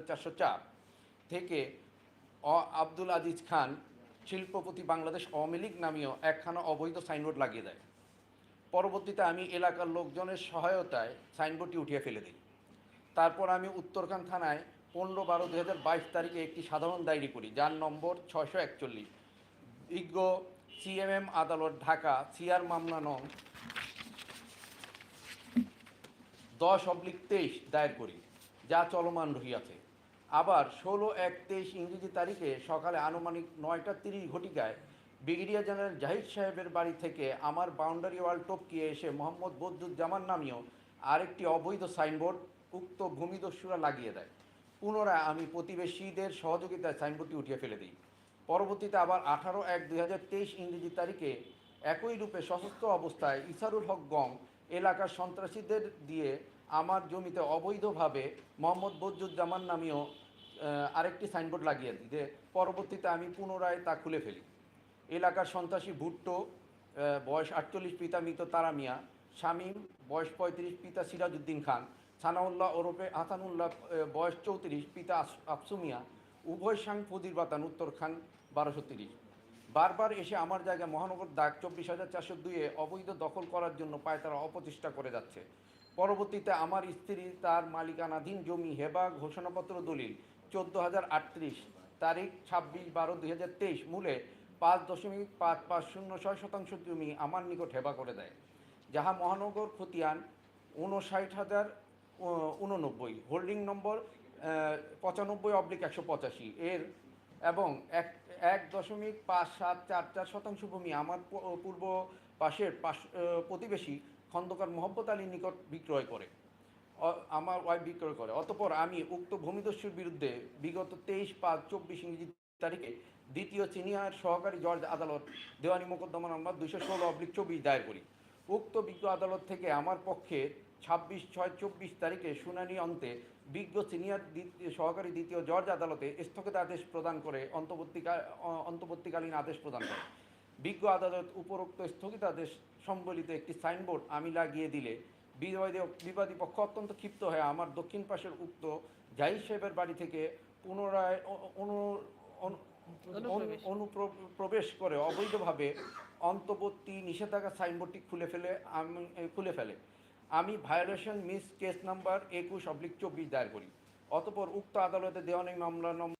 হাজার চারশো চার থেকে অ- আব্দুল আজিজ খান শিল্পপতি বাংলাদেশ আওয়ামী লীগ নামীয় একখানা অবৈধ সাইনবোর্ড লাগিয়ে দেয়। পরবর্তীতে আমি এলাকার লোকজনের সহায়তায় সাইনবোর্ডটি উঠিয়ে ফেলে দিই। তারপর আমি উত্তরখান থানায় পনেরো বারো দু হাজার বাইশ তারিখে একটি সাধারণ ডায়েরি করি, যার নম্বর ছয়শো একচল্লিশ। বিজ্ঞ সিএমএম আদালত, ঢাকা, সিআর মামলা নং দশ অব্লিক তেইশ দায়ের করি, যা চলমান রহিয়াছে। আবার ষোলো এক তেইশ ইংরেজি তারিখে সকালে আনুমানিক নয়টা তিরিশ ঘটিকায় ব্রিগেডিয়ার জেনারেল জাহিদ সাহেবের বাড়ি থেকে আমার বাউন্ডারি ওয়াল টপকিয়ে এসে মোহাম্মদ বদরুজ্জামান নামীয় আরেকটি অবৈধ সাইনবোর্ড উক্ত ভূমিদস্যুরা লাগিয়ে দেয়। পুনরায় আমি প্রতিবেশীদের সহযোগিতায় সাইনবোর্ডটি উঠিয়ে ফেলে দিই। পরবর্তীতে আবার আঠারো এক দুই হাজার তেইশ ইংরেজি তারিখে একই রূপে সশস্ত্র অবস্থায় ইসারুল হক গং এলাকার সন্ত্রাসীদের দিয়ে আমার জমিতে অবৈধভাবে মোহাম্মদ বদরুজ্জামান নামীয় আরেকটি সাইনবোর্ড লাগিয়ে দিই যে পরবর্তীতে আমি পুনরায় তা খুলে ফেলি। এলাকার সন্ত্রাসী ভুট্টো বয়স আটচল্লিশ, পিতা মৃত তারা মিয়া শামীম বয়স পঁয়ত্রিশ, পিতা সিরাজউদ্দিন খান, সানাউল্লাহ ওরফে হাসানুল্লাহ বয়স চৌত্রিশ, পিতা আফসু মিয়া, উভয় সাং ফদির বাতান, উত্তর খান বারোশো তিরিশ। বারবার এসে আমার জায়গায় মহানগর দাগ চব্বিশ হাজার চারশো দুইয়ে অবৈধ দখল করার জন্য পায় তারা অপচেষ্টা করে যাচ্ছে। পরবর্তীতে আমার স্ত্রী তার মালিকানাধীন জমি হেবা ঘোষণাপত্র দলিল চোদ্দ হাজার আটত্রিশ তারিখ ছাব্বিশ বারো দুই হাজার তেইশ মূলে পাঁচ দশমিক পাঁচ পাঁচ শূন্য ছয় শতাংশ জমি আমার নিকট হেবা করে দেয়, যাহা মহানগর খতিয়ান উনষাট হাজার উননব্বই হোল্ডিং নম্বর পঁচানব্বই অব্লিক একশো পঁচাশি। এর এবং এক এক দশমিক পাঁচ সাত চার চার শতাংশ ভূমি আমার পূর্ব পাশের পাশ প্রতিবেশী খন্দকার মোহাম্মদ আলীর নিকট বিক্রয় করে। আমার ওয়াইফ বিক্রয় করে। অতপর আমি উক্ত ভূমিদস্যুর বিরুদ্ধে বিগত তেইশ পাঁচ চব্বিশ ইংরেজি তারিখে দ্বিতীয় সিনিয়র সহকারী জজ আদালত দেওয়ানি মোকদ্দমা নম্বর দুশো ষোলো অব্লিক চব্বিশ দায়ের করি। উক্ত বিজ্ঞ আদালত থেকে আমার পক্ষে ছাব্বিশ ছয় চব্বিশ তারিখে শুনানি অন্তে বিজ্ঞ সিনিয়র দ্বিতীয়- সহকারী দ্বিতীয় জজ আদালতে স্থগিত আদেশ প্রদান করে অন্তর্বর্তীকাল অন্তর্বর্তীকালীন আদেশ প্রদান করে। বিজ্ঞ আদালত উপরোক্ত স্থগিতাদেশ সম্বলিত একটি সাইনবোর্ড আমি লাগিয়ে দিলে বিবাদী বিবাদী পক্ষ অত্যন্ত ক্ষিপ্ত হয়ে আমার দক্ষিণ পাশের উক্ত জাহিদ সাহেবের বাড়ি থেকে পুনরায় অনু অনু- অনুপ্রবেশ। অনুপ্রবেশ করে অবৈধভাবে অন্তর্বর্তী নিষেধাজ্ঞা সাইনবোর্ডটি খুলে ফেলে আমি খুলে ফেলে আমি ভায়োলেশন মিস কেস নাম্বার একুশ অব্লিক চব্বিশ দায়ের করি অতপর উক্ত আদালতে দেওয়ানি মামলা নম্বর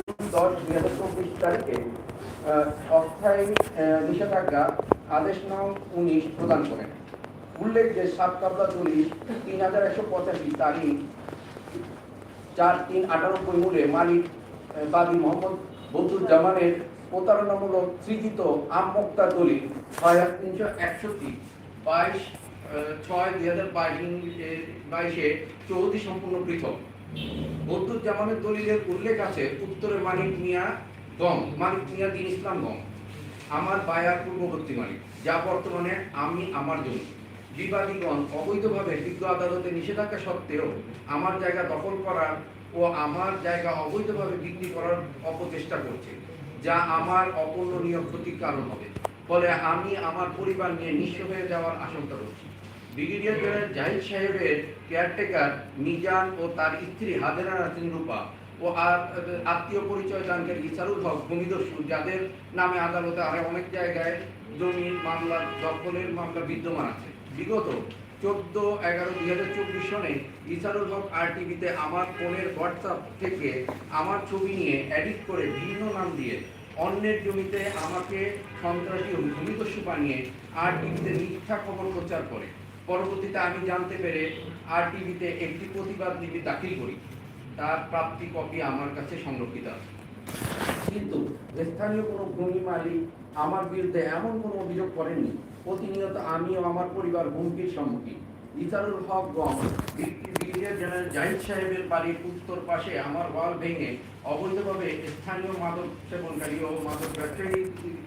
নিষেধাজ্ঞা আদেশ নং উনিশ প্রদান করেন। উল্লেখ যে সাত কাবলা দলিল তিন হাজার একশো পঁচাশি তারিখ, চার তিন আটানব্বই মূলে মালিক বাদী মোহাম্মদ বদরুজ্জামানের প্রতারণামূলক সৃজিত আমমক্তা দলিল ছয় হাজার তিনশো একষট্টি বাইশ ছয় দুই হাজার বাইশ বাইশে চৌধুরী সম্পূর্ণ পৃথক। বদরুজ্জামানের দলিলের উল্লেখ আছে, উত্তরে মানিক মিয়া গম, মানিক মিয়া দিন ইসলাম গম। আমার বায়ার পূর্ববর্তী মালিক যা বর্তমানে আমি আমার জমি। বিবাদীগণ অবৈধভাবে বিজ্ঞ আদালতে নিষেধাজ্ঞা সত্ত্বেও আমার জায়গা দখল করার ও আমার জায়গা অবৈধভাবে বিক্রি করার অপচেষ্টা করছে, যা আমার অপূরণীয় ক্ষতির কারণ হবে। ফলে আমি আমার পরিবার নিয়ে নিঃস্ব হয়ে যাওয়ার আশঙ্কা করছি ব্রিগেডিয়ার জেনারেল জাহিদ সাহেবের কেয়ারটেকার মিজান ও তার স্ত্রী হাজেরা নাসিন রূপা ও আত্মীয় পরিচয় দানকারী ইসারুল হক ভূমিদস্যু যাদের নামে আদালতে আরও অনেক জায়গায় জমির মামলা, দখলের মামলা বিদ্যমান আছে। বিগত চোদ্দ এগারো দুই হাজার চব্বিশ সনে ইসারুল হক আর টিভিতে আমার ফোনের হোয়াটসঅ্যাপ থেকে আমার ছবি নিয়ে এডিট করে ভিন্ন নাম দিয়ে অন্যের জমিতে আমাকে সন্ত্রাসী ও ভূমিদস্যু বানিয়ে আর টিভিতে মিথ্যা খবর প্রচার করে। পরবর্তীতে আমি জানতে পেরে আর টিভিতে একটি প্রতিবাদ লিপি দাখিল করি। তার প্রাপ্তি কপি আমার কাছে সংরক্ষিত আছে। কিন্তু স্থানীয় কোনো ভূমি মালিক আমার বিরুদ্ধে এমন কোনো অভিযোগ করেননি। প্রতিনিয়ত আমি ও আমার পরিবার হুমকির সম্মুখীন। ইসারুল হক গম জেনারেল জাহিদ সাহেবের বাড়ির উত্তর পাশে আমার ওয়াল ভেঙে অবৈধভাবে স্থানীয় মাদক সেবনকারী ও মাদক ব্যবসায়ী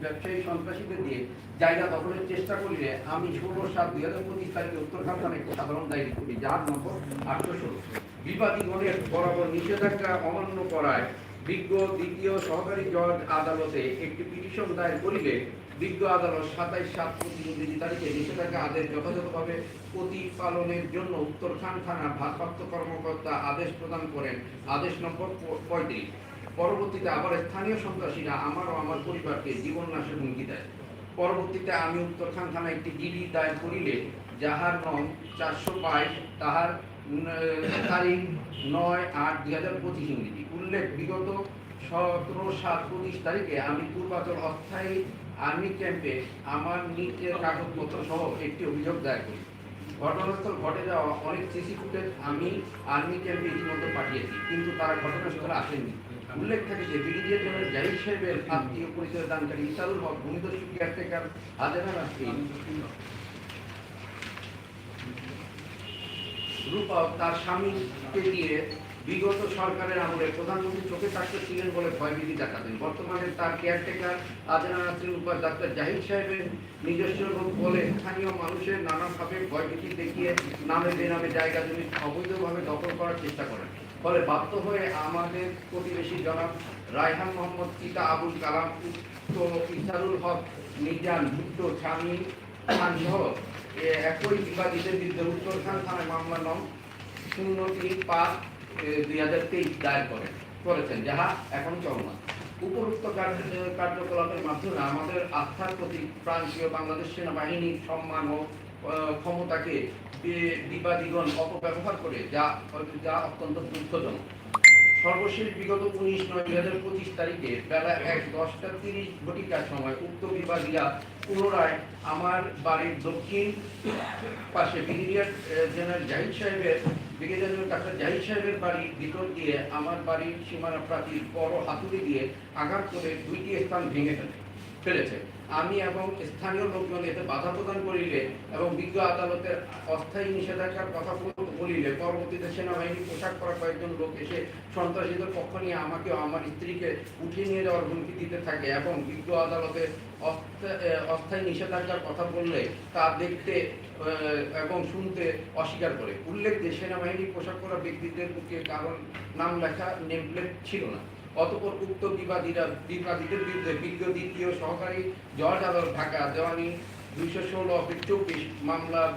ব্যবসায়ী সন্ত্রাসীদের দিয়ে জায়গা দখলের চেষ্টা করিলে আমি ষোলো সাত দুই হাজার পঁচিশ তারিখে থানায় একটি সাধারণ ডায়েরি করি, যার নম্বর আটশো ষোলো। বিবাদী বরাবর নিষেধাজ্ঞা অমান্য করায় বিজ্ঞ, দ্বিতীয় সহকারী জজ আদালতে একটি পিটিশন দায়ের করিলে বিজ্ঞ আদালত সাতাইশ সাত ইংরেজি তারিখে নিষেধাজ্ঞা আদেশ যথাযথভাবে প্রতিপালনের জন্য ভারপ্রাপ্ত কর্মকর্তা আদেশ প্রদান করেন। আদেশ নম্বর পঁয়ত্রিশ। পরবর্তীতে আবার স্থানীয় সন্ত্রাসীরা আমার ও আমার পরিবারকে জীবন নাশের হুমকি দেয় পরবর্তীতে আমি একটি ডিডি দায়ের করিলে যাহার নং চারশো বাইশ, তাহার তারিখ নয় আট দুই হাজার পঁচিশ ইংরেজি। উল্লেখ, বিগত সতেরো সাত পঁচিশ তারিখে আমি পূর্বাচল অস্থায়ী আর্মি ক্যাম্পে আমার নিজের কাগজপত্র সহ একটি অভিযোগ দায়ের করি। ঘটনাস্থল ঘটে যাওয়া অনেক সিসি ফুটেজ আমি আর্মি ক্যাম্পে ইতিমধ্যে পাঠিয়েছি, কিন্তু তারা ঘটনাস্থলে আসেননি। উল্লেখ থাকে যে ব্রিগেডিয়ার জেনারেল জাহিদ সাহেবের আত্মীয় পরিচয় দানকারী ইসারুল হক ভূমিদস্যু কেয়ারটেকার হাজারা নাসরিন রূপা তার স্বামীকে দিয়ে বিগত সরকারের আমলে প্রধানমন্ত্রী চোখে থাকতে ছিলেন বলে ভয়ভীতি দেখাতেন। বর্তমানে তার কেয়ারটেকার আজনা নাসরিন উপর ডাক্তার জাহিদ সাহেবের নিজস্ব রোগ বলে স্থানীয় মানুষের নানাভাবে ভয়ভীতি দেখিয়ে নামে বেনামে জায়গা জমি অবৈধভাবে দখল করার চেষ্টা করেন। ফলে বাধ্য হয়ে আমাদের প্রতিবেশী জনাব রায়হান মোহাম্মদ চিতা আবুল কালাম তো ইসারুল হক মিজান ভুট্টো স্বামী খান সহ একই বিবাদীদের বিরুদ্ধে উত্তরখান থানায় মামলা নং শূন্য তিন পাঁচ দুই হাজার তেইশ দায়ের করেছেন, যাহা এখন চলমান। কার্যকলাপের মাধ্যমে আমাদের আস্থার প্রতি বাংলাদেশ সেনাবাহিনীর সম্মান ও ক্ষমতাকে অপব্যবহার করে, যা যা অত্যন্ত দুঃখজনক। সর্বশেষ বিগত উনিশ নয়, দুই হাজার পঁচিশ তারিখে বেলা এক, দশটা তিরিশ ঘটিকার সময় উক্ত বিবাদীরা পুনরায় আমার বাড়ির দক্ষিণ পাশে ব্রিগেডিয়ার জেনারেল জাহিদ সাহেবের ব্রিগেডিয়ার ডাক্তার জাহিদ সাহেবের বাড়ির ভিতর দিয়ে আমার বাড়ির সীমানা প্রাচীর বড় হাতুড়ি দিয়ে আঘাত করে দুইটি স্থান ভেঙে ফেলে ফেলেছে। আমি এবং স্থানীয় লোকজন এতে বাধা প্রদান করিলে এবং বিজ্ঞ আদালতের অস্থায়ী নিষেধাজ্ঞার কথা বল- বলিলে পরবর্তীতে সেনাবাহিনী পোশাক পরা কয়েকজন লোক এসে সন্ত্রাসীদের পক্ষ নিয়ে আমাকে আমার স্ত্রীকে উঠিয়ে নিয়ে যাওয়ার হুমকি দিতে থাকে এবং বিজ্ঞ আদালতের অস্থায়ী নিষেধাজ্ঞার কথা বললে তা দেখতে এবং শুনতে অস্বীকার করে। উল্লেখ যে সেনাবাহিনী পোশাক পরা ব্যক্তিদের বুকে কারণ নাম লেখা নেমপ্লেট ছিল না। অতপর উক্ত বিবাদীরা, বিবাদীদের বিরুদ্ধে বিজ্ঞ, দ্বিতীয় সহকারী জজ আদালত ঢাকা দেওয়ানি দুইশো ষোলো চব্বিশ মামলা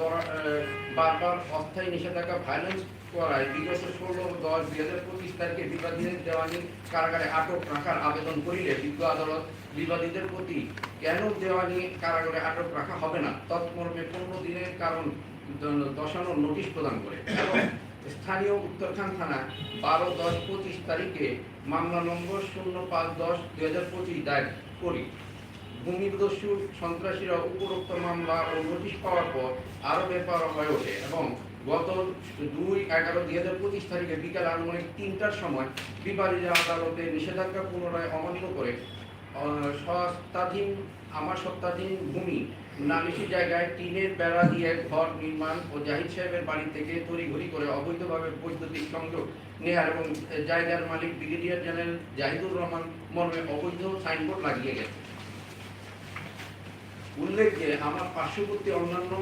বারবার অস্থায়ী নিষেধাজ্ঞা ভায়োলেন্স করায় বিগত ষোলো দশ দুই হাজার পঁচিশ তারিখে বিবাদীদের দেওয়ানি কারাগারে আটক রাখার আবেদন করিলে বিজ্ঞ আদালত বিবাদীদের প্রতি কেন দেওয়ানি কারাগারে আটক রাখা হবে না? তৎমর্মে পনেরো দিনের কারণ দ- দশানো নোটিশ প্রদান করে। স্থানীয় উত্তরখান থানা বারো দশ পঁচিশ তারিখে মামলা নম্বর শূন্য পাঁচ দশ দুই হাজার পঁচিশ দায়ের করি। ভূমিদস্যু সন্ত্রাসীরা উপরোক্ত মামলা ও নোটিশ পাওয়ার পর আরও ব্যাপার হয়ে ওঠে এবং গত দুই এগারো দুই হাজার পঁচিশ তারিখে বিকাল আনুমানিক তিনটার সময় বিবাদীরা আদালতে নিষেধাজ্ঞা পুনরায় অমান্য করে সত্তাধীন, আমার সত্তাধীন ভূমি নালিশি জায়গায় টিনের বেড়া দিয়ে ঘর নির্মাণ ও জাহিদ সাহেবের বাড়ি থেকে তড়িঘড়ি করে অবৈধভাবে বৈদ্যুতিক সংযোগ নেয়ার এবং জায়গার মালিক ব্রিগেডিয়ার জেনারেল জাহিদুর রহমান মর্মে অবৈধ সাইনবোর্ড লাগিয়ে গেছে। আমার পার্শ্ববর্তী অন্যান্য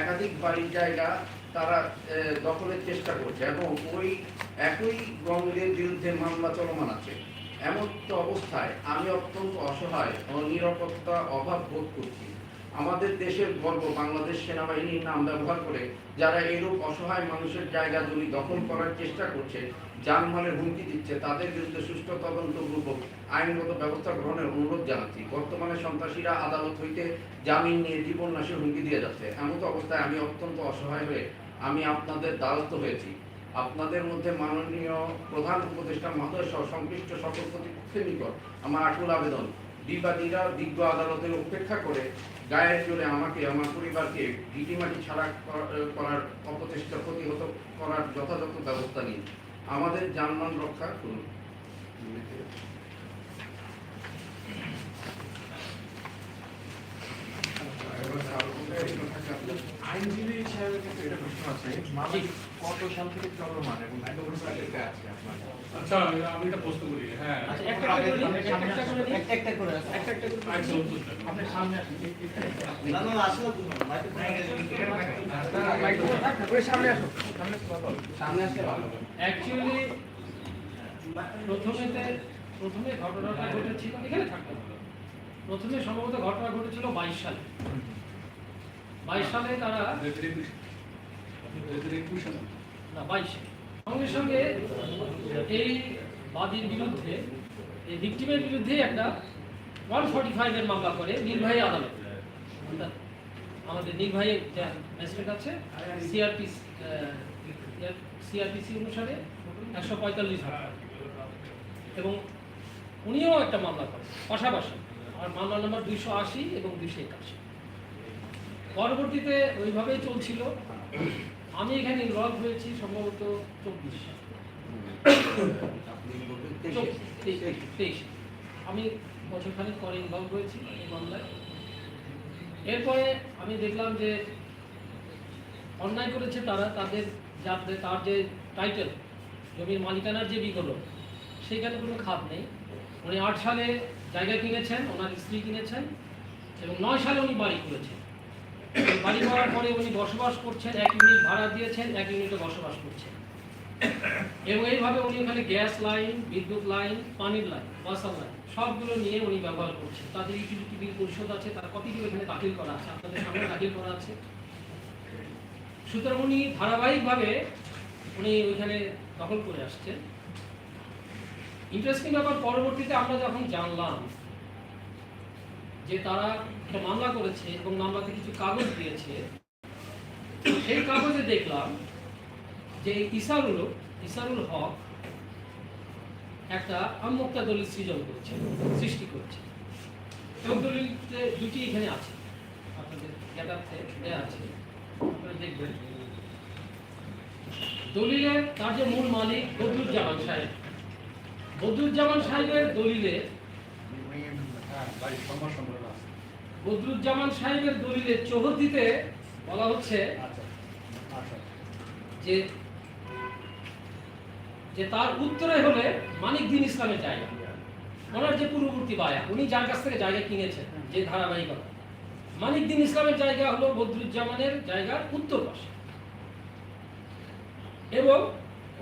একাধিক বাড়ির জায়গা তারা দখলের চেষ্টা করছে এবং ওই একই গঙ্গের বিরুদ্ধে মামলা চলমান আছে। এমন তো অবস্থায় আমি অত্যন্ত অসহায় ও নিরাপত্তা অভাব বোধ করছি। আমাদের দেশের গর্ব বাংলাদেশ সেনাবাহিনীর নাম ব্যবহার করে যারা এরূপ অসহায় মানুষের জায়গা দখল করার চেষ্টা করছে যানমালের হুমকি দিচ্ছে, তাদের বিরুদ্ধে সুষ্ঠু তদন্তপূর্বক আইনগত ব্যবস্থা গ্রহণের অনুরোধ জানাচ্ছি। বর্তমানে সন্ত্রাসীরা আদালত হইতে জামিন নিয়ে জীবন নাশের হুমকি দিয়ে যাচ্ছে। এমত অবস্থায় আমি অত্যন্ত অসহায় হয়ে আমি আপনাদের দ্বারস্থ হয়েছি। আপনাদের মধ্যে মাননীয় প্রধান উপদেষ্টা মহোদয় সহ সংশ্লিষ্ট সকল প্রতিপক্ষের নিকট আমার আকুল আবেদন। বিবাদীরা বিজ্ঞ আদালতের উপেক্ষা করে গায়ের জোরে আমাকে, আমার পরিবারকে ভিটিমাটি ছাড়া কর- করার অপচেষ্টা প্রতিহত করার যথাযথ ব্যবস্থা নিন। আমাদের জানমান রক্ষা করুন। আইনজীবী সাহেবের কাছে এটা প্রশ্ন প্রশ্ন আছে মামলা কত সাল থেকে চলমান এবং আছে আপনার আচ্ছা আমি একটা প্রশ্ন করি হ্যাঁ আচ্ছা, একটা করে একটা একটা করে একটা একটা করে আছে। একটা একটা করে দিই। আচ্ছা উত্তর দেন। আপনার সামনে আসুন। না, না, না, আসলে তো মাইক্রোফোন আগে ওই সামনে আসো সামনে আসো সামনে আসলে ভালো অ্যাকচুয়ালি প্রথমেতে প্রথমে ঘটনাটা ঘটেছিল এখানে থাকতে প্রথমে সম্ভবত ঘটনা ঘটেছিল বাইশ সালে বাইশ সালে তারা না, বাইশে। সঙ্গে সঙ্গে এই বাদীর বিরুদ্ধে, এই ভিক্টিমের বিরুদ্ধে একটা ওয়ান ফর্টি ফাইভের মামলা করে নির্বাহী আদালত। আমাদের নির্বাহী ম্যাজিস্ট্রেট আছে সিআরপি সিআরপিসি অনুসারে একশো পঁয়তাল্লিশ এবং উনিও একটা মামলা করেন, পাশাপাশি। আর মামলা নম্বর দুইশো আশি এবং দুইশো একাশি। পরবর্তীতে ওইভাবেই চলছিল। আমি এখানে ইনভলভ হয়েছি সম্ভবত চব্বিশ। তেইশ আমি বছরখানেক পরে ইনভলভ হয়েছি এই মামলায়। এরপরে আমি দেখলাম যে অন্যায় করেছে তারা তাদের যাদের তার যে টাইটেল জমির মালিকানার যে বিকল্প সেইখানে কোনো খাত নেই। উনি আট সালে জায়গা কিনেছেন ওনার স্ত্রী কিনেছেন এবং নয় সালে উনি বাড়ি করেছেন। বাড়ি করার পরে উনি বসবাস করছেন, এক ইউনিট ভাড়া দিয়েছেন, এক ইউনিটে বসবাস করছেন। এবং এইভাবে উনি ওখানে গ্যাস লাইন, বিদ্যুৎ লাইন, পানির লাইন ওয়াসার লাইন, সবগুলো নিয়ে উনি ব্যবহার করছেন। তাদের ইউটিলিটি বিল পরিশোধ আছে, তার কপিগুলো এখানে দাখিল করা আছে, আপনাদের সামনে দাখিল করা আছে। সুতরাং উনি ধারাবাহিকভাবে উনি ওইখানে দখল করে আসছেন। ইন্টারেস্টিং ব্যাপার, পরবর্তীতে আমরা যখন জানলাম যে তারা একটা মামলা করেছে এবং মামলাতে কিছু কাগজ দিয়েছে সেই কাগজে দেখলাম যে ইসারুল ইসারুল হক একটা আম্মুক্তা দলিল সৃজন করেছে, সৃষ্টি করেছে। এবং দলিলতে দুটি এখানে আছে, আপনাদের জ্ঞাতার্থে দেয়া আছে। আপনারা দেখবেন। দলিলের তার যে মূল মালিক বদরুজ্জামান সাহেব। বদরুজ্জামান সাহেবের দলিলে বদরুজ্জামান সাহেবের দলিলে চৌহদ্দিতে বলা হচ্ছে যে যে তার উত্তরে হলে মানিক দিন ইসলামের জায়গা ওনার যে পূর্ববর্তী বায়া উনি যার কাছ থেকে জায়গা কিনেছেন যে ধারাবাহিকতা। মানিক দিন ইসলামের জায়গা হলো বদরুজ্জামানের জায়গার উত্তর পাশে। এবং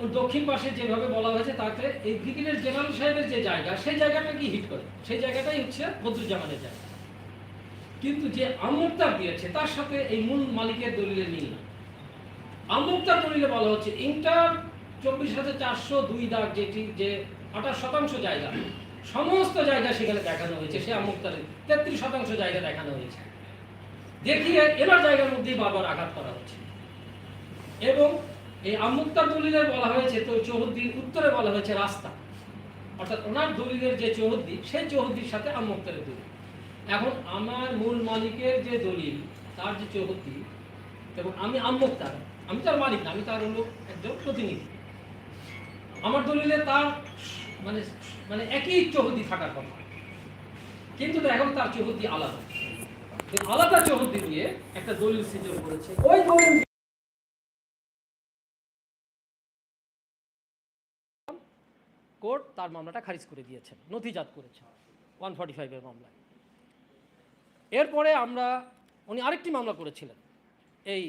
দক্ষিণ পাশে যেভাবে বলা হয়েছে তাতে এই ব্রিগেডিয়ার জেনারেল সাহেবের যে জায়গা, সেই জায়গাটা কি হিট করে? সেই জায়গাটাই হচ্ছে বদরুজ্জামানের জায়গা। কিন্তু যে আমুক্তার দিয়েছে, তার সাথে এই মূল মালিকের দলিলের মিল না। আমুক্তার দলিলে বলা হচ্ছে ইন্টার চব্বিশ হাজার চারশো দুই দাগ যেটি, যে আঠাশ শতাংশ জায়গা, সমস্ত জায়গা সেখানে দেখানো হয়েছে, সে আমুক্তারে তেত্রিশ শতাংশ জায়গা দেখানো হয়েছে। দেখিয়ে এবার জায়গার মধ্যেই বারবার আঘাত করা হচ্ছে। এবং এই আমুক্তার দলিলে বলা হয়েছে, তো চৌহদ্দির উত্তরে বলা হয়েছে রাস্তা। অর্থাৎ ওনার দলিলের যে চৌহদ্দি, সেই চৌহদ্দির সাথে আমুক্তারের দলিল। এখন আমার মূল মালিকের যে দলিল, তার যে চৌহদ্দি এবং আমি আমুক্তার, আমি তার মালিক আমি তার হলো একজন প্রতিনিধি। আমার দলিলে তার মানে মানে একই চৌহদ্দি থাকার কথা। কিন্তু এখন তার চৌহদ্দি আলাদা। আলাদা চৌহদ্দি নিয়ে একটা দলিল সৃজন করেছে। ওই দলিল কোর্ট তার মামলাটা খারিজ করে দিয়েছেন, নথিজাত করেছেন ওয়ান ফর্টি ফাইভের মামলায়। এরপরে আমরা, উনি আরেকটি মামলা করেছিলেন, এই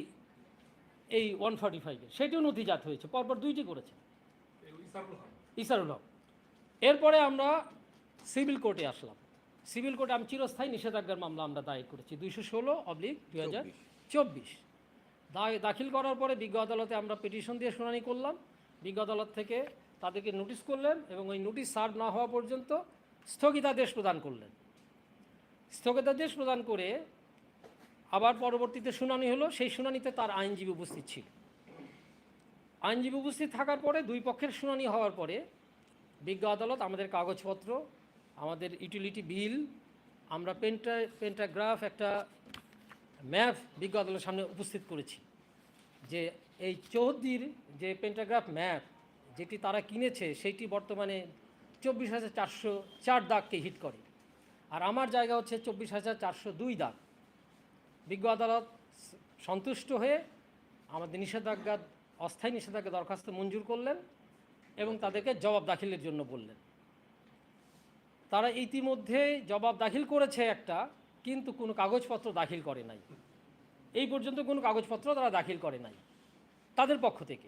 এই ওয়ান ফর্টি ফাইভে সেটিও নথিজাত হয়েছে, পরপর দুইটি করেছে ইসারুল হক। এরপরে আমরা সিভিল কোর্টে আসলাম। সিভিল কোর্টে আমি চিরস্থায়ী নিষেধাজ্ঞার মামলা আমরা দায়ের করেছি, দুইশো ষোলো অবলিক দুই হাজার চব্বিশ। দাখিল করার পরে বিজ্ঞ আদালতে আমরা পিটিশন দিয়ে শুনানি করলাম। বিজ্ঞ আদালত থেকে তাদেরকে নোটিশ করলেন এবং ওই নোটিশ সার্ভ না হওয়া পর্যন্ত স্থগিতাদেশ প্রদান করলেন। স্থগিতাদেশ প্রদান করে আবার পরবর্তীতে শুনানি হলো, সেই শুনানিতে তার আইনজীবী উপস্থিত ছিল। আইনজীবী উপস্থিত থাকার পরে দুই পক্ষের শুনানি হওয়ার পরে বিজ্ঞ আদালত, আমাদের কাগজপত্র, আমাদের ইউটিলিটি বিল আমরা পেন্টা পেন্টাগ্রাফ একটা ম্যাপ বিজ্ঞ আদালতের সামনে উপস্থিত করেছি। যে এই চৌহদ্দির যে পেন্টাগ্রাফ ম্যাপ যেটি তারা কিনেছে, সেইটি বর্তমানে চব্বিশ হাজার চারশো চার দাগকে হিট করে। আর আমার জায়গা হচ্ছে চব্বিশ হাজার চারশো দুই দাগ। বিজ্ঞ আদালত সন্তুষ্ট হয়ে আমাদের নিষেধাজ্ঞা, অস্থায়ী নিষেধাজ্ঞা দরখাস্ত মঞ্জুর করলেন এবং তাদেরকে জবাব দাখিলের জন্য বললেন। তারা ইতিমধ্যে জবাব দাখিল করেছে একটা, কিন্তু কোনো কাগজপত্র দাখিল করে নাই। এই পর্যন্ত কোনো কাগজপত্র তারা দাখিল করে নাই, তাদের পক্ষ থেকে।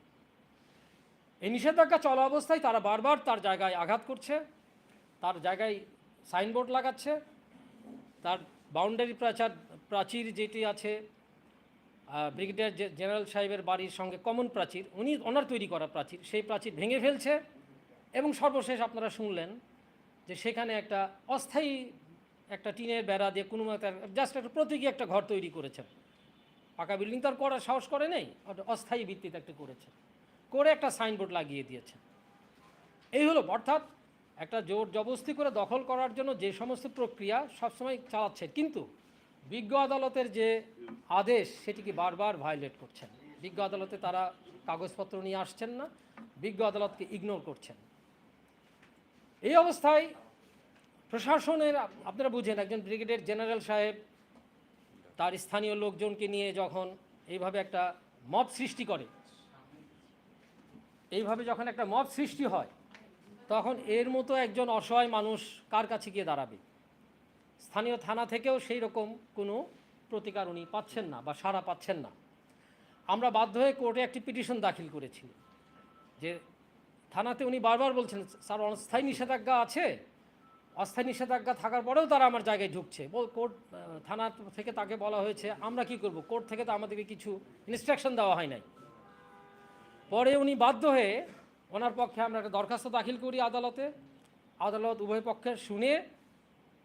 এই নিষেধাজ্ঞা চলা অবস্থায় তারা বারবার তার জায়গায় আঘাত করছে, তার জায়গায় সাইনবোর্ড লাগাচ্ছে, তার বাউন্ডারি প্রাচার প্রাচীর যেটি আছে ব্রিগেডিয়ার জেনারেল সাহেবের বাড়ির সঙ্গে কমন প্রাচীর, উনি ওনার তৈরি করা প্রাচীর, সেই প্রাচীর ভেঙে ফেলছে এবং সর্বশেষ আপনারা শুনলেন যে সেখানে একটা অস্থায়ী একটা টিনের বেড়া দিয়ে কোনো জাস্ট একটা প্রতীকী একটা ঘর তৈরি করেছেন পাকা বিল্ডিং তো আর করার সাহস করে নেই অস্থায়ী ভিত্তিতে একটা করেছেন করে একটা সাইনবোর্ড লাগিয়ে দিয়েছেন। এই হলো, অর্থাৎ একটা জোর জবস্তি করে দখল করার জন্য যে সমস্ত প্রক্রিয়া সবসময় চালাচ্ছে কিন্তু বিজ্ঞ আদালতের যে আদেশ সেটিকে বারবার ভায়োলেট করছেন? বিজ্ঞ আদালতে তারা কাগজপত্র নিয়ে আসছেন না, বিজ্ঞ আদালতকে ইগনোর করছেন। এই অবস্থায় প্রশাসনের, আপনারা বুঝেন, একজন ব্রিগেডিয়ার জেনারেল সাহেব তার স্থানীয় লোকজনকে নিয়ে যখন এইভাবে একটা মত সৃষ্টি করে এইভাবে যখন একটা মব সৃষ্টি হয়, তখন এর মতো একজন অসহায় মানুষ কার কাছে গিয়ে দাঁড়াবে? স্থানীয় থানা থেকেও সেই রকম কোনো প্রতিকার উনি পাচ্ছেন না বা সাড়া পাচ্ছেন না। আমরা বাধ্য হয়ে কোর্টে একটি পিটিশন দাখিল করেছি, যে থানাতে উনি বারবার বলছেন, স্যার, অস্থায়ী নিষেধাজ্ঞা আছে। অস্থায়ী নিষেধাজ্ঞা থাকার পরেও তারা আমার জায়গায় ঢুকছে। বল, কোর্ট থানা থেকে তাকে বলা হয়েছে, আমরা কি করব? কোর্ট থেকে তো আমাদেরকে কিছু ইনস্ট্রাকশন দেওয়া হয় নাই। পরে উনি বাধ্য হয়ে ওনার পক্ষে আমরা একটা দরখাস্ত দাখিল করি আদালতে। আদালত উভয় পক্ষের শুনে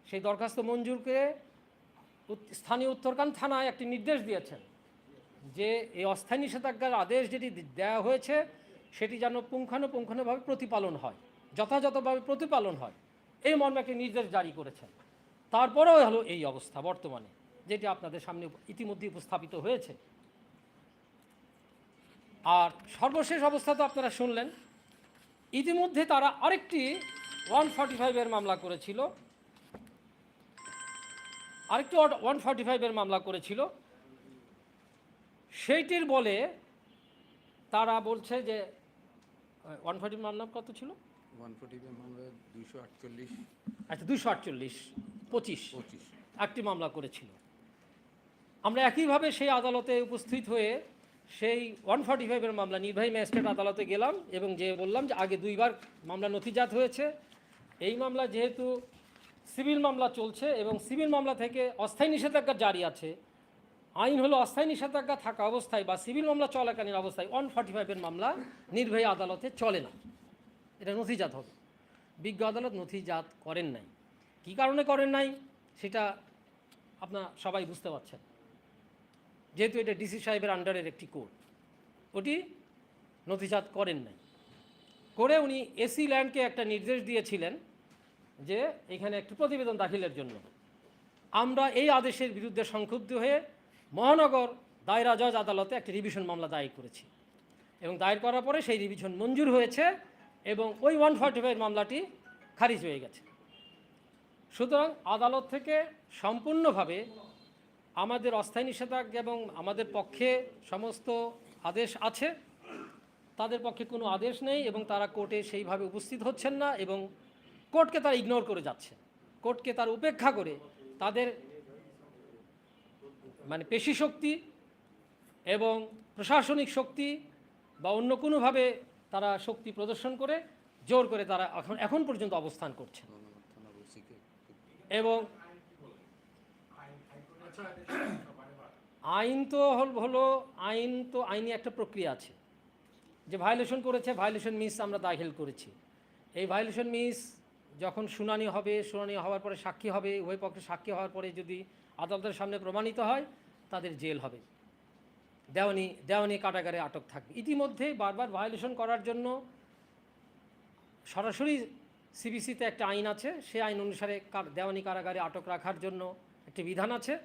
সেই দরখাস্ত মঞ্জুর করে স্থানীয় উত্তরকান থানায় একটি নির্দেশ দিয়েছেন যে এই অস্থায়ী নিষেধাজ্ঞার আদেশ যেটি দেওয়া হয়েছে, সেটি যেন পুঙ্খানুপুঙ্খানুভাবে প্রতিপালন হয়, যথাযথভাবে প্রতিপালন হয়। এই মর্মে একটি নির্দেশ জারি করেছেন। তারপরেও হলো এই অবস্থা বর্তমানে, যেটি আপনাদের সামনে ইতিমধ্যে উপস্থাপিত হয়েছে। আর সর্বশেষ অবস্থা তো আপনারা শুনলেন। ইতিমধ্যে তারা আরেকটি ওয়ান ফর্টি ফাইভের মামলা করেছিল। আরেকটি ওয়ান ফর্টি ফাইভের মামলা করেছিল। সেইটির বলে তারা বলছে যে ওয়ান ফর্টি মামলা কত ছিল? ওয়ান ফোর্টি মামলা দুইশো আটচল্লিশ। আচ্ছা দুশো আটচল্লিশ পঁচিশ। পঁচিশ। একটি মামলা করেছিল। আমরা একইভাবে সেই আদালতে উপস্থিত হয়ে সেই ওয়ান ফর্টি ফাইভের মামলা, নির্বাহী ম্যাজিস্ট্রেট আদালতে গেলাম এবং যে বললাম যে আগে দুইবার মামলা নথিজাত হয়েছে। এই মামলা যেহেতু সিভিল মামলা চলছে এবং সিভিল মামলা থেকে অস্থায়ী নিষেধাজ্ঞা জারি আছে, আইন হলো অস্থায়ী নিষেধাজ্ঞা থাকা অবস্থায় বা সিভিল মামলা চলাকালীন অবস্থায় ওয়ান ফর্টি ফাইভের মামলা নির্বাহী আদালতে চলে না। এটা নথিজাত হবে। বিজ্ঞ আদালত নথিজাত করেন নাই। কী কারণে করেন নাই, সেটা আপনার সবাই বুঝতে পারছেন। যেহেতু এটা ডিসি সাহেবের আন্ডারের একটি কোর্ট ওটি নথিজাত করেন নাই। করে উনি এসি ল্যান্ডকে একটা নির্দেশ দিয়েছিলেন যে এখানে একটি প্রতিবেদন দাখিলের জন্য। আমরা এই আদেশের বিরুদ্ধে সংক্ষুব্ধ হয়ে মহানগর দায়রা জজ আদালতে একটি রিভিশন মামলা দায়ের করেছি। এবং দায়ের করার পরে সেই রিভিশন মঞ্জুর হয়েছে এবং ওই ওয়ান ফর্টি ফাইভ মামলাটি খারিজ হয়ে গেছে। সুতরাং আদালত থেকে সম্পূর্ণভাবে আমাদের অস্থায়ী নিষেধাজ্ঞা এবং আমাদের পক্ষে সমস্ত আদেশ আছে। তাদের পক্ষে কোনো আদেশ নেই এবং তারা কোর্টে সেইভাবে উপস্থিত হচ্ছেন না এবং কোর্টকে তারা ইগনোর করে যাচ্ছে। কোর্টকে তারা উপেক্ষা করে তাদের মানে পেশি শক্তি এবং প্রশাসনিক শক্তি বা অন্য কোনোভাবে তারা শক্তি প্রদর্শন করে জোর করে তারা এখন এখন পর্যন্ত অবস্থান করছেন। এবং আইন তো হল- হলো, আইন তো আইনি একটা প্রক্রিয়া আছে। যে ভায়োলেশন করেছে ভায়োলেশন মিস আমরা দাখিল করেছি। এই ভায়োলেশন মিস যখন শুনানি হবে, শুনানি হওয়ার পরে সাক্ষী হবে, উভয় পক্ষে সাক্ষী হওয়ার পরে যদি আদালতের সামনে প্রমাণিত হয়, তাদের জেল হবে। দেওয়ানি দেওয়ানি কারাগারে আটক থাকবে। ইতিমধ্যে বারবার ভায়োলেশন করার জন্য সরাসরি সিবিসিতে একটা আইন আছে। সে আইন অনুসারে দেওয়ানি কারাগারে আটক রাখার জন্য একটি বিধান আছে।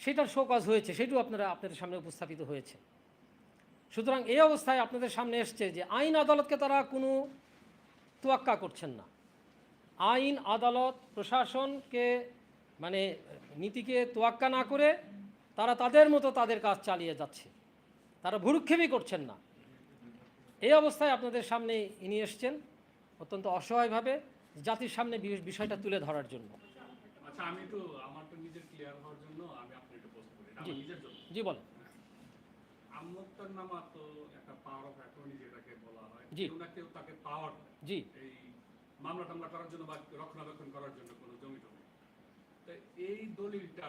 সেটার শোকজ হয়েছে, সেটাও আপনারা আপনাদের সামনে উপস্থাপিত হয়েছে। সুতরাং এই অবস্থায় আপনাদের সামনে এসছে যে আইন আদালতকে তারা কোনো তোয়াক্কা করছেন না। আইন, আদালত, প্রশাসনকে মানে নীতিকে তোয়াক্কা না করে তারা তাদের মতো তাদের কাজ চালিয়ে যাচ্ছে। তারা ভুরুক্ষেপই করছেন না। এই অবস্থায় আপনাদের সামনে ইনি এসছেন অত্যন্ত অসহায়ভাবে জাতির সামনে বিষয়টা তুলে ধরার জন্য। আচ্ছা আমি একটু আমার তো নিজের ক্লিয়ার হওয়ার জন্য আমি আপনাকে একটু প্রশ্ন করি এটা জি। বলেন। আমলতার নামা তো একটা পাওয়ার অফ অ্যাটর্নি যেটাকে বলা হয় জি। না কেউ তাকে পাওয়ার জি। এই মামলা টামলা করার জন্য বা রক্ষণাবেক্ষণ করার জন্য কোনো জমি টমি তো এই দলিলটা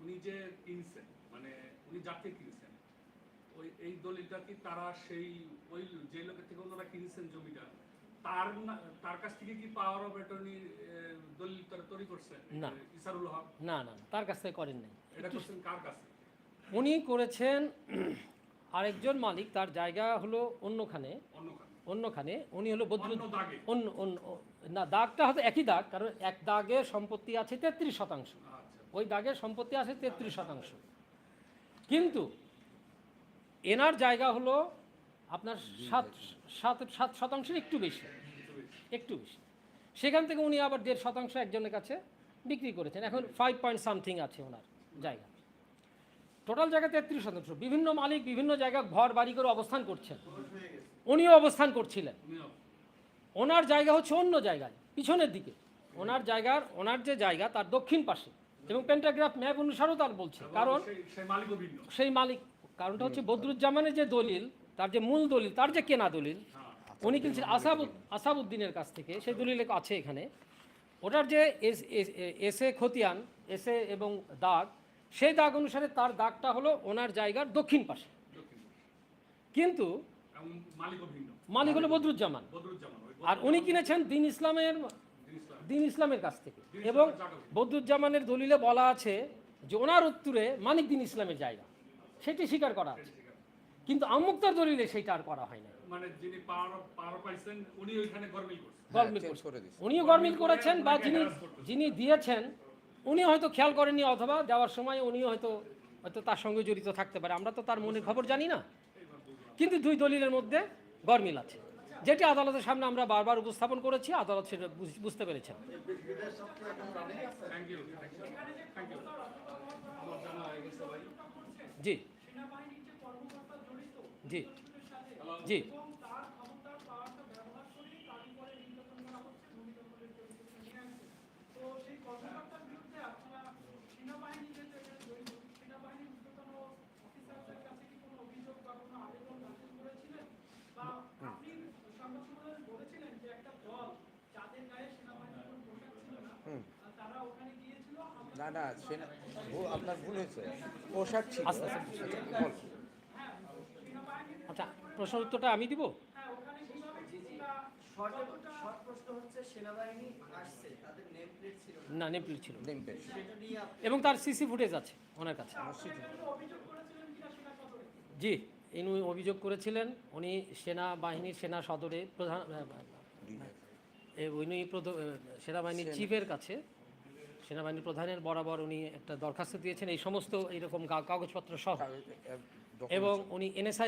উনি যে কিনছেন মানে উনি যাকে কিনছেন ওই এই দলিলটা কি তারা সেই ওই যে লোকের থেকে ওনারা কিনছেন জমিটা তার তার কাছ থেকে কি পাওয়ার অফ অ্যাটর্নি দলিল তৈরি করছে? না। ইসারুল হক? না না, তার কাছ থেকে করেন নাই। এটা করছেন কার কাছে? উনি করেছেন আরেকজন মালিক তার জায়গা হলো অন্যখানে। অন্যখানে। উনি হলো বদরুদ অন্য অন্য না দাগটা হয়তো একই দাগ কারণ এক দাগে সম্পত্তি আছে তেত্রিশ শতাংশ। আচ্ছা। ওই দাগের সম্পত্তি আছে তেত্রিশ শতাংশ। কিন্তু এনার জায়গা হলো আপনার সাত সাত সাত শতাংশের একটু বেশি। একটু বেশি। সেখান থেকে উনি আবার দেড় শতাংশ একজনের কাছে বিক্রি করেছেন। এখন ফাইভ পয়েন্ট সামথিং আছে ওনার জায়গা। টোটাল জায়গা তেত্রিশ শতাংশ বিভিন্ন মালিক বিভিন্ন জায়গায় ঘর বাড়ি করে অবস্থান করছেন। উনিও অবস্থান করছিলেন। ওনার জায়গা হচ্ছে অন্য জায়গায় পিছনের দিকে। ওনার জায়গার ওনার যে জায়গা তার দক্ষিণ পাশে। এবং পেন্টাগ্রাফ ম্যাপ অনুসারেও তার বলছে। কারণ সেই- মালিক কারণটা হচ্ছে বদরুজ্জামানের যে দলিল তার যে মূল দলিল তার যে কেনা দলিল উনি কিনছেন আসাবুদ আসাবুদ্দিনের কাছ থেকে সেই দলিল আছে এখানে। ওটার যে এস- এস- এসে খতিয়ান এসে এবং দাগ সেই দাগ অনুসারে তার দাগটা হলো ওনার জায়গার দক্ষিণ পাশে। কিন্তু মালিক হলো বদরুজ্জামান। আর উনি কিনেছেন দিন ইসলামের দিন ইসলামের কাছ থেকে। এবং বদরুজ্জামানের দলিলে বলা আছে যে ওনার উত্তরে মানিক দিন ইসলামের জায়গা। সেটি স্বীকার করা আছে। কিন্তু আমুক্তার দলিলে সেটা আর করা হয় না মানে দিচ্ছে উনিও গরমিল করেছেন বা যিনি যিনি দিয়েছেন উনি হয়তো খেয়াল করেননি, অথবা যাওয়ার সময় উনি হয়তো হয়তো তার সঙ্গে জড়িত থাকতে পারে। আমরা তো তার মনের খবর জানি না। কিন্তু দুই দলিলের মধ্যে গরমিল আছে। যেটি আদালতের সামনে আমরা বারবার উপস্থাপন করেছি, আদালত সেটা বুঝ- বুঝতে পেরেছেন। জি। জি। জি। না না সেনা ভুল- আপনার ভুল হয়েছে। পোশাক ছিল। আস্তে। আচ্ছা, বল। আচ্ছা প্রশ্ন উত্তরটা আমি দিব? শর্ট শর্ট প্রশ্ন হচ্ছে সেনাবাহিনী আসছে তাদের নেম প্লেট ছিল না। নেমপ্লেট ছিল এবং তার সিসি ফুটেজ আছে ওনার কাছে। জি ইনি অভিযোগ করেছিলেন উনি সেনাবাহিনীর সেনা সদরে প্রধান উনি সেনাবাহিনীর চিফের কাছে সেনাবাহিনীর প্রধানের বরাবর উনি একটা দরখাস্ত দিয়েছেন। এই সমস্ত এইরকম কাগজপত্র সহ। এবং উনি এনএসআই